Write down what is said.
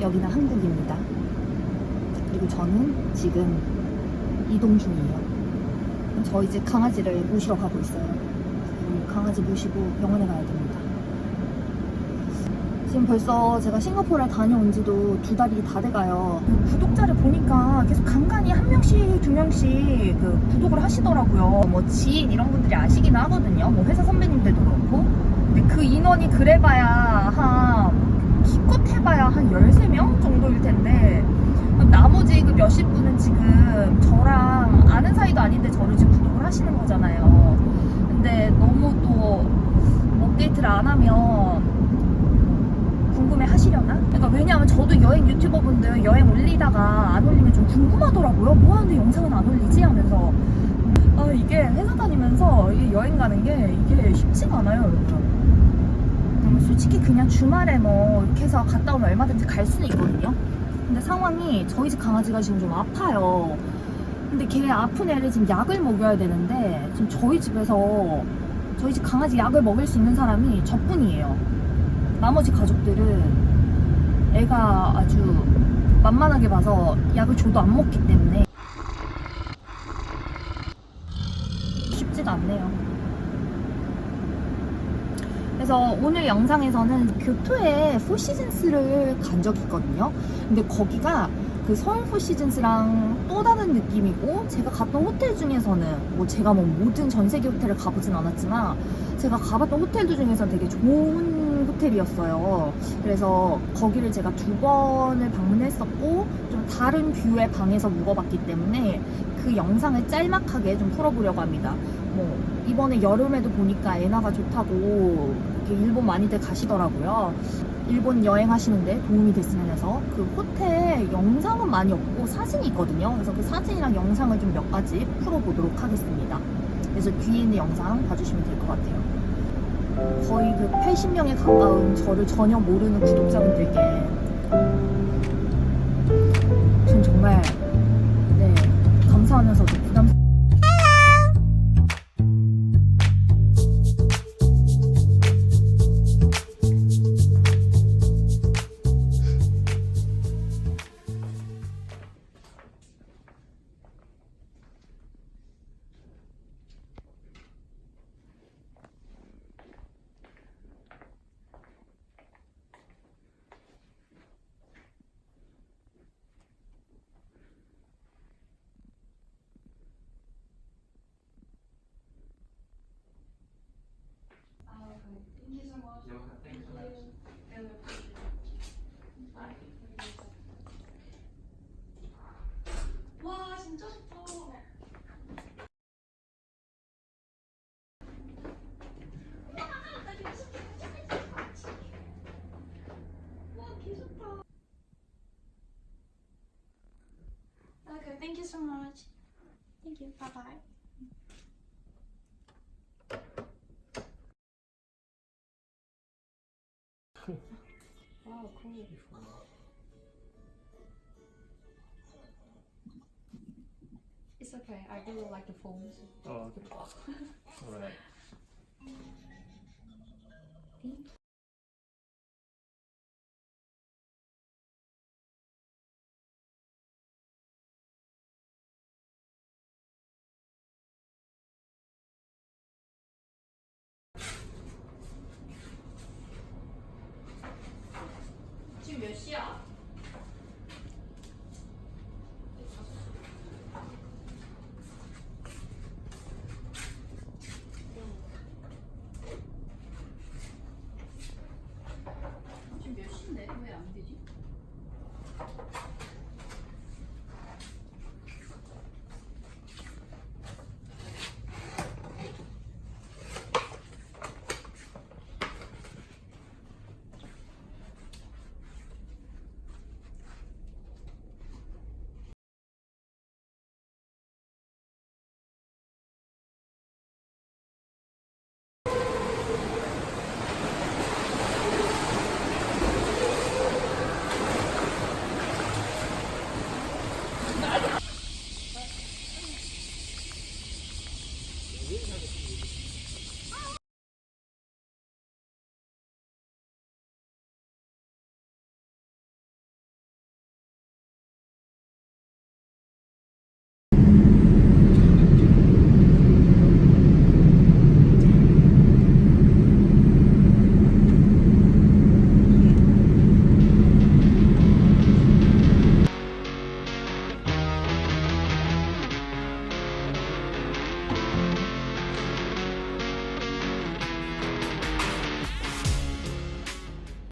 여기는 한국입니다. 그리고 저는 지금 이동 중이에요. 저 이제 강아지를 모시러 가고 있어요. 지금 강아지 모시고 병원에 가야 됩니다. 지금 벌써 제가 싱가포르에 다녀온 지도 두 달이 다 돼가요. 구독자를 보니까 계속 간간히 한 명씩, 두 명씩 그 구독을 하시더라고요. 뭐 지인 이런 분들이 아시긴 하거든요. 뭐 회사 선배님들도 그렇고. 근데 그 인원이 그래봐야 한, 기껏 해봐야 한 13명 정도일 텐데, 나머지 그 몇십 분은 지금 저랑 아는 사이도 아닌데 저를 지금 구독을 하시는 거잖아요. 근데 너무 또 업데이트를 안 하면 궁금해 하시려나? 그러니까 왜냐하면 저도 여행 유튜버분들 여행 올리다가 안 올리면 좀 궁금하더라고요. 뭐 하는데 영상은 안 올리지? 하면서 아 이게 회사 다니면서 여행 가는 게 이게 쉽지가 않아요, 여러분. 음, 솔직히 그냥 주말에 뭐 이렇게 해서 갔다 오면 얼마든지 갈 수는 있거든요. 근데 상황이 저희 집 강아지가 지금 좀 아파요. 근데 걔 아픈 애를 지금 약을 먹여야 되는데 지금 저희 집에서 저희 집 강아지 약을 먹일 수 있는 사람이 저뿐이에요. 나머지 가족들은 애가 아주 만만하게 봐서 약을 줘도 안 먹기 때문에 쉽지가 않네요. 그래서 오늘 영상에서는 교토에 포시즌스를 간 적이 있거든요. 근데 거기가 그 서울 포시즌스랑 또 다른 느낌이고 제가 갔던 호텔 중에서는 뭐 제가 뭐 모든 전 세계 호텔을 가보진 않았지만 제가 가봤던 호텔들 중에서 되게 좋은 호텔이었어요. 그래서 거기를 제가 두 번을 방문했었고 좀 다른 뷰의 방에서 묵어봤기 때문에 그 영상을 짤막하게 좀 풀어보려고 합니다. 뭐 이번에 여름에도 보니까 엔화가 좋다고 이렇게 일본 많이들 가시더라고요. 일본 여행하시는데 도움이 됐으면 해서 그 호텔 영상은 많이 없고 사진이 있거든요. 그래서 그 사진이랑 영상을 좀 몇 가지 풀어보도록 하겠습니다. 그래서 뒤에 있는 영상 봐주시면 될 것 같아요. 거의 그 80명에 가까운 저를 전혀 모르는 구독자분들께 전 정말 네 감사하면서도 부담. 와 Thank you so much. Thank you. Bye bye. wow, cool. It's okay. I really like the phones. Oh, okay. All right. Thank you. 시